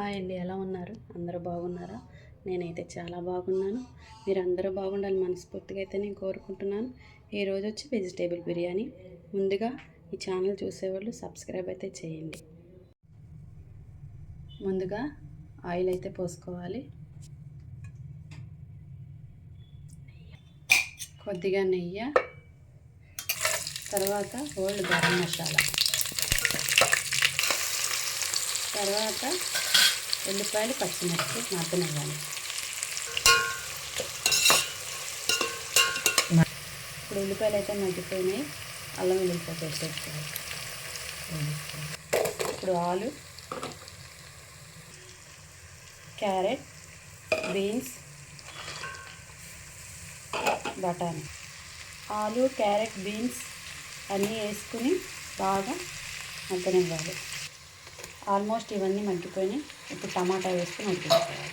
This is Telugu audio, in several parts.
హాయ్ అండి ఎలా ఉన్నారు? అందరూ బాగున్నారా? నేనైతే చాలా బాగున్నాను. మీరు అందరూ బాగుండాలి మనస్ఫూర్తిగా అయితే నేను కోరుకుంటున్నాను. ఈరోజు వచ్చి వెజిటేబుల్ బిర్యానీ. ముందుగా ఈ ఛానల్ చూసేవాళ్ళు సబ్స్క్రైబ్ అయితే చేయండి. ముందుగా ఆయిల్ అయితే పోసుకోవాలి. కొద్దిగా నెయ్యి తర్వాత ఓల్డ్ గరం మసాలా. తర్వాత ఉల్లిపాయలు పచ్చిమిర్చి మగ్గనివ్వాలి ఇప్పుడు ఉల్లిపాయలు అయితే మగ్గిపోయినాయి. అల్లం వెల్లుల్లిపాయ పేస్ట్ వేసుకోవాలి. ఇప్పుడు ఆలు క్యారెట్ బీన్స్ బఠానీ. ఆలు క్యారెట్ బీన్స్ అన్నీ వేసుకుని బాగా మగ్గనివ్వాలి ఆల్మోస్ట్ ఇవన్నీ మగ్గిపోయినాయి. ఇప్పుడు టమాటా వేసుకుని మగ్గించుకోవాలి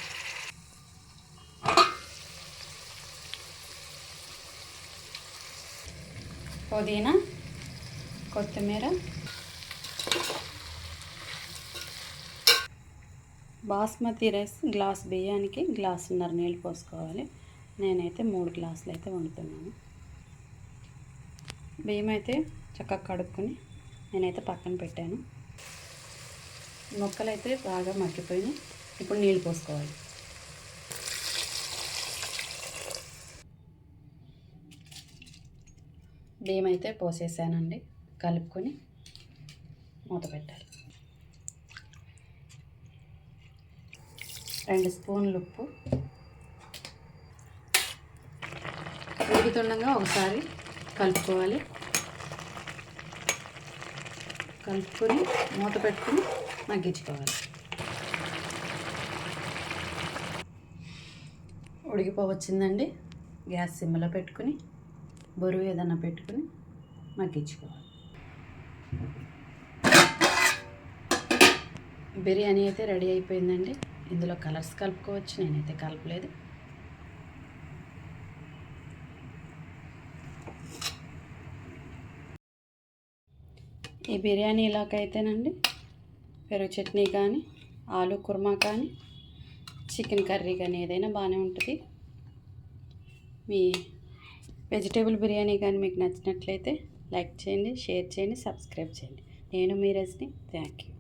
పుదీనా కొత్తిమీర బాస్మతి రైస్ గ్లాస్ బియ్యానికి గ్లాసున్నర నీళ్ళు పోసుకోవాలి. నేనైతే మూడు గ్లాసులు అయితే వండుతున్నాను. బియ్యం అయితే చక్కగా కడుక్కొని నేనైతే పక్కన పెట్టాను. మొక్కలు అయితే బాగా మగ్గిపోయినాయి. ఇప్పుడు నీళ్ళు పోసుకోవాలి. బియ్యం అయితే పోసేసానండి. కలుపుకొని మూత పెట్టాలి. రెండు స్పూన్లు ఉప్పు. ఉడుకుతుండగా ఒకసారి కలుపుకోవాలి. కలుపుకొని మూత పెట్టుకుని మగ్గించుకోవాలి ఉడికిపోవచ్చిందండి. గ్యాస్ సిమ్లో పెట్టుకుని బరువు ఏదన్నా పెట్టుకుని మగ్గించుకోవాలి బిర్యానీ అయితే రెడీ అయిపోయిందండి. ఇందులో కలర్స్ కలుపుకోవచ్చు నేనైతే కలపలేదు. ఈ బిర్యానీ ఇలాకైతేనండి పెరుగు చట్నీ కానీ ఆలు కుర్మా కానీ చికెన్ కర్రీ కానీ ఏదైనా బాగానే ఉంటుంది. మీ వెజిటేబుల్ బిర్యానీ కానీ మీకు నచ్చినట్లయితే లైక్ చేయండి షేర్ చేయండి సబ్స్క్రైబ్ చేయండి. నేను మీ రజని. Thank you.